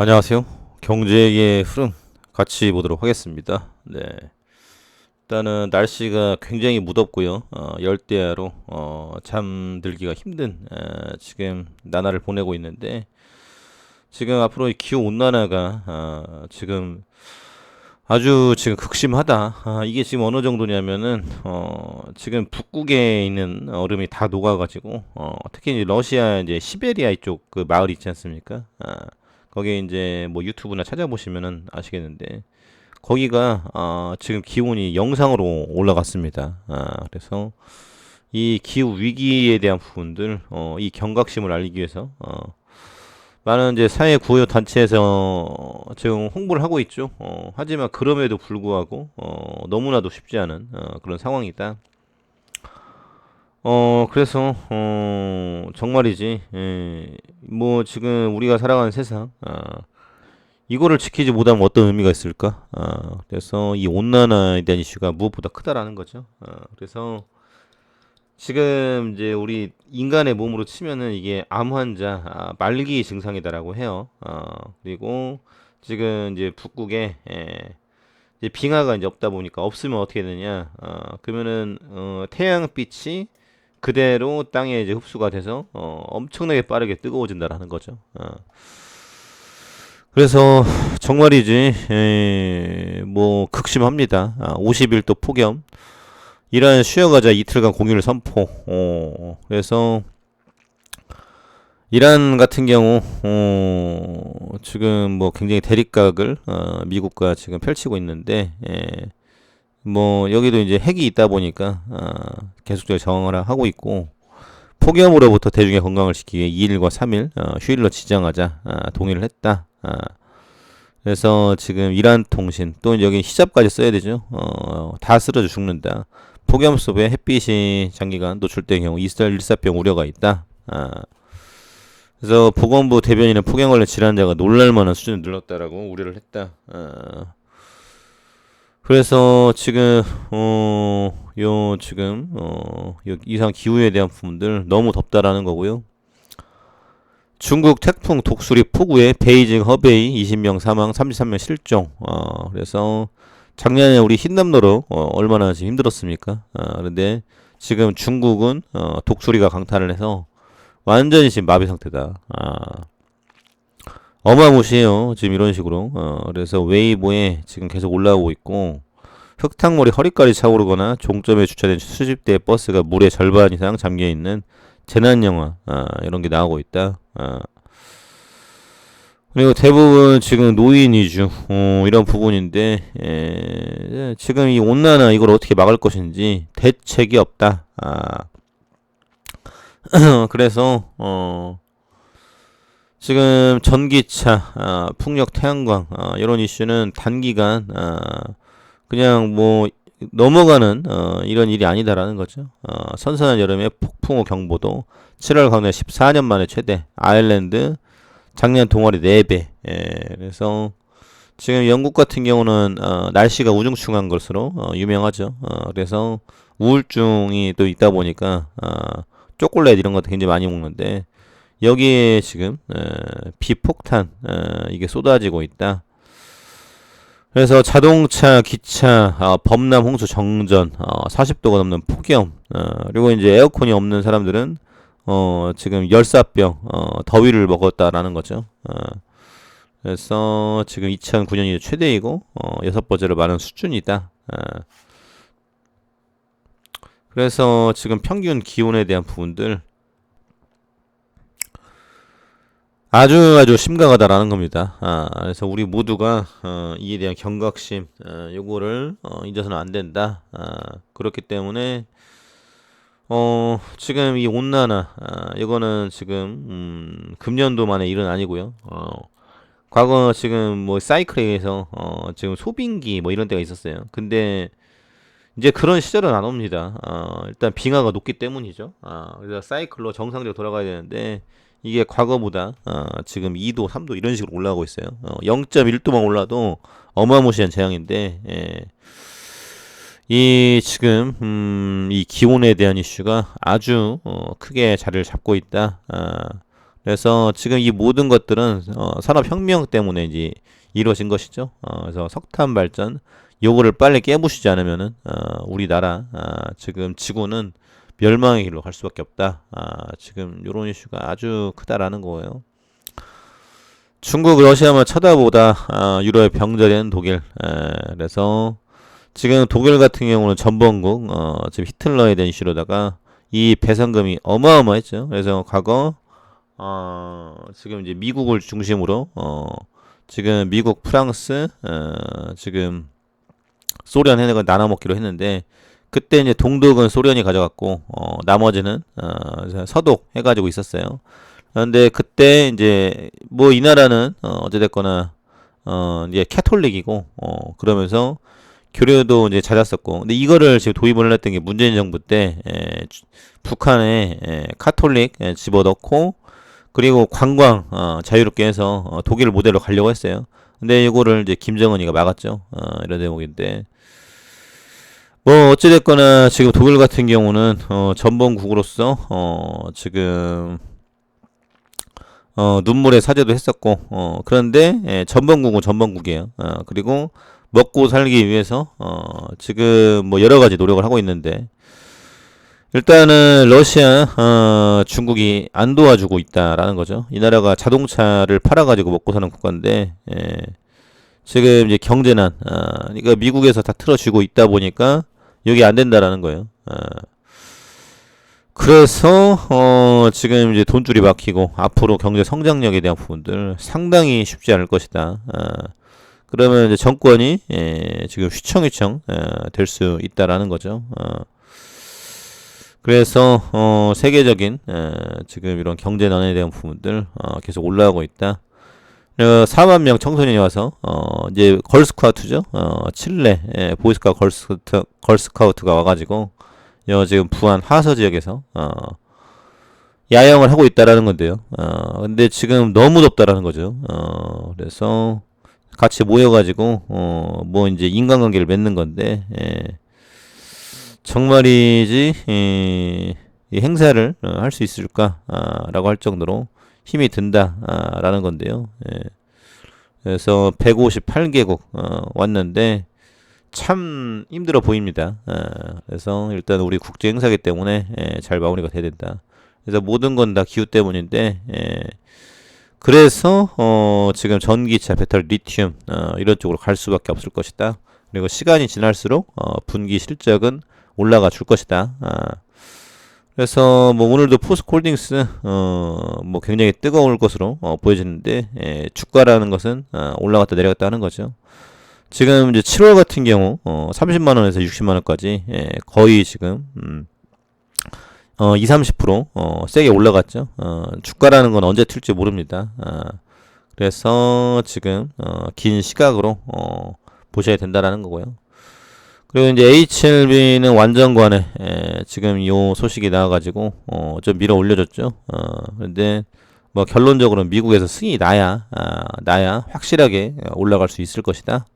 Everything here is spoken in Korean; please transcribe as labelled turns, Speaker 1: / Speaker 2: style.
Speaker 1: 안녕하세요. 경제의 흐름 같이 보도록 하겠습니다. 네. 일단은 날씨가 굉장히 무덥고요. 어, 열대야로 어, 잠들기가 힘든 어, 지금 나날을 보내고 있는데 지금 앞으로 이 기후 온난화가 어, 지금 아주 지금 극심하다. 아, 이게 지금 어느 정도냐면은 어, 지금 북극에 있는 얼음이 다 녹아가지고 어, 특히 이제 러시아 이제 시베리아 이쪽 그 마을 있지 않습니까? 아, 거기에 이제 뭐 유튜브나 찾아보시면은 아시겠는데 거기가 어, 지금 기온이 영상으로 올라갔습니다. 아, 그래서 이 기후 위기에 대한 부분들 어, 이 경각심을 알리기 위해서 어, 많은 이제 사회 구호 단체에서 지금 홍보를 하고 있죠. 어, 하지만 그럼에도 불구하고 어, 너무나도 쉽지 않은 어, 그런 상황이다. 어, 그래서 어, 정말이지. 예, 뭐 지금 우리가 살아가는 세상 아, 이거를 지키지 못하면 어떤 의미가 있을까? 아, 그래서 이 온난화에 대한 이슈가 무엇보다 크다라는 거죠. 아, 그래서 지금 이제 우리 인간의 몸으로 치면은 이게 암 환자 아, 말기 증상이다라고 해요. 어, 그리고 지금 이제 북극에 예, 이제 빙하가 이제 없다 보니까 없으면 어떻게 되냐? 어, 그러면은 어, 태양빛이 그대로 땅에 이제 흡수가 돼서 어, 엄청나게 빠르게 뜨거워진다라는 거죠. 어. 그래서 정말이지 에, 뭐 극심합니다. 아, 50일도 폭염. 이란 쉬어가자 이틀간 공휴일 선포. 어, 그래서 이란 같은 경우 어, 지금 뭐 굉장히 대립각을 어, 미국과 지금 펼치고 있는데 예, 뭐 여기도 이제 핵이 있다 보니까 어, 계속적으로 저항을 하고 있고 폭염으로부터 대중의 건강을 지키기 위해 2일과 3일 어, 휴일로 지정하자 아, 동의를 했다. 아, 그래서 지금 이란 통신 또 여기 히잡까지 써야 되죠. 어, 다 쓰러져 죽는다. 폭염 속에 햇빛이 장기간 노출된 경우 이스라엘 일사병 우려가 있다. 아, 그래서 보건부 대변인은 폭염 관련 질환자가 놀랄만한 수준을 늘었다라고 우려를 했다. 아, 그래서 지금 어 요 지금 어요 이상 기후에 대한 부분들 너무 덥다라는 거고요. 중국 태풍 독수리 폭우에 베이징 허베이 20명 사망 33명 실종. 어 그래서 작년에 우리 흰남노로 어, 얼마나 지금 힘들었습니까? 어, 그런데 지금 중국은 어, 독수리가 강타를 해서 완전히 지금 마비 상태다. 아, 어마무시해요. 지금 이런 식으로. 어, 그래서 웨이보에 지금 계속 올라오고 있고 흙탕물이 허리까지 차오르거나 종점에 주차된 수십대의 버스가 물의 절반 이상 잠겨 있는 재난 영화 아, 이런 게 나오고 있다. 아. 그리고 대부분 지금 노인 위주 어, 이런 부분인데 에, 지금 이 온난화 이걸 어떻게 막을 것인지 대책이 없다. 아. 그래서 어, 지금 전기차, 아, 풍력, 태양광 아, 이런 이슈는 단기간 아, 그냥 뭐 넘어가는 어, 이런 일이 아니다라는 거죠. 어, 선선한 여름에 폭풍우 경보도 7월 강우에 14년 만에 최대 아일랜드 작년 동아리 4배. 예, 그래서 지금 영국 같은 경우는 어, 날씨가 우중충한 것으로 어, 유명하죠. 어, 그래서 우울증이 또 있다 보니까 어, 초콜릿 이런 것도 굉장히 많이 먹는데 여기에 지금 에, 비폭탄 에, 이게 쏟아지고 있다. 그래서 자동차, 기차, 어, 범람, 홍수, 정전, 어, 40도가 넘는 폭염, 어, 그리고 이제 에어컨이 없는 사람들은 어, 지금 열사병, 어, 더위를 먹었다라는 거죠. 어, 그래서 지금 2009년이 최대이고 어, 여섯 번째로 많은 수준이다. 어. 그래서 지금 평균 기온에 대한 부분들 아주 아주 심각하다라는 겁니다. 아, 그래서 우리 모두가 어, 이에 대한 경각심, 어, 요거를 어, 잊어서는 안 된다. 아, 그렇기 때문에 어, 지금 이 온난화, 아, 이거는 지금 음, 금년도 만의 일은 아니고요. 어, 과거 지금 뭐 사이클에 의해서 어, 지금 소빙기 뭐 이런 때가 있었어요. 근데 이제 그런 시절은 안 옵니다. 어, 일단 빙하가 높기 때문이죠. 아, 그래서 사이클로 정상적으로 돌아가야 되는데 이게 과거보다 어, 지금 2도, 3도 이런 식으로 올라가고 있어요. 어, 0.1도만 올라도 어마무시한 재앙인데 예. 이 지금 음, 이 기온에 대한 이슈가 아주 어, 크게 자리를 잡고 있다. 아, 그래서 지금 이 모든 것들은 어, 산업혁명 때문에 이제 이루어진 것이죠. 어, 그래서 석탄 발전 요거를 빨리 깨부시지 않으면은 어, 우리나라 아, 지금 지구는 멸망의 길로 갈 수밖에 없다. 아, 지금 요런 이슈가 아주 크다라는 거예요. 중국, 러시아만 쳐다보다 아, 유럽의 병자리는 독일. 에, 그래서 지금 독일 같은 경우는 전범국 어, 지금 히틀러에 대한 이슈로다가 이 배상금이 어마어마했죠. 그래서 과거 어, 지금 이제 미국을 중심으로 어, 지금 미국, 프랑스, 어, 지금 소련 해내가 나눠 먹기로 했는데 그때 이제 동독은 소련이 가져갔고 어, 나머지는 어, 서독 해가지고 있었어요. 그런데 그때 이제 뭐 이 나라는 어, 어찌됐거나 어, 이제 캐톨릭이고 어, 그러면서 교류도 이제 잦았었고 근데 이거를 지금 도입을 했던 게 문재인 정부 때 에, 주- 북한에 에, 카톨릭 에, 집어넣고 그리고 관광 어, 자유롭게 해서 어, 독일 모델로 가려고 했어요. 근데 이거를 이제 김정은이가 막았죠. 어, 이런 대목인데 뭐 어찌됐거나 지금 독일 같은 경우는 어, 전범국으로서 어, 지금 어, 눈물의 사죄도 했었고 어, 그런데 예, 전범국은 전범국이에요. 어, 그리고 먹고 살기 위해서 어, 지금 뭐 여러 가지 노력을 하고 있는데 일단은 러시아, 어, 중국이 안 도와주고 있다라는 거죠. 이 나라가 자동차를 팔아가지고 먹고 사는 국가인데 예, 지금 이제 경제난, 아, 그러니까 미국에서 다 틀어주고 있다 보니까 여기 안 된다라는 거예요. 아, 그래서 어, 지금 이제 돈줄이 막히고 앞으로 경제 성장력에 대한 부분들 상당히 쉽지 않을 것이다. 아, 그러면 이제 정권이 예, 지금 휘청휘청 어, 될수 있다라는 거죠. 어. 그래서 어, 세계적인 에, 지금 이런 경제난에 대한 부분들 어, 계속 올라가고 있다. 어, 4만 명 청소년이 와서 어, 이제 걸스카우트죠. 어, 칠레 예, 보이스카 걸스카우트, 걸스카우트가 와가지고 여 지금 부안 하서 지역에서 어, 야영을 하고 있다라는 건데요. 어, 근데 지금 너무 덥다라는 거죠. 어, 그래서 같이 모여가지고 어, 뭐 이제 인간관계를 맺는 건데. 예. 정말이지 이, 이 행사를 어, 할 수 있을까라고 할 정도로 힘이 든다라는 건데요. 예. 그래서 158개국 어, 왔는데 참 힘들어 보입니다. 아, 그래서 일단 우리 국제 행사기 때문에 예, 잘 마무리가 돼야 된다. 그래서 모든 건 다 기후 때문인데 예. 그래서 어, 지금 전기차, 배터리, 리튬 어, 이런 쪽으로 갈 수밖에 없을 것이다. 그리고 시간이 지날수록 어, 분기 실적은 올라가 줄 것이다. 아. 그래서 뭐 오늘도 포스코홀딩스 어 뭐 굉장히 뜨거울 것으로 어, 보여지는데 예, 주가라는 것은 아, 올라갔다 내려갔다 하는 거죠. 지금 이제 7월 같은 경우 어, 30만 원에서 60만 원까지 예, 거의 지금 음, 어, 2, 30% 어, 세게 올라갔죠. 어, 주가라는 건 언제 튈지 모릅니다. 아, 그래서 지금 어, 긴 시각으로 어, 보셔야 된다라는 거고요. 그리고 이제 H7B는 완전관에 에, 지금 요 소식이 나와가지고 어, 좀 밀어 올려줬죠. 어, 근데 뭐 결론적으로 미국에서 승이 나야 아, 나야 확실하게 올라갈 수 있을 것이다.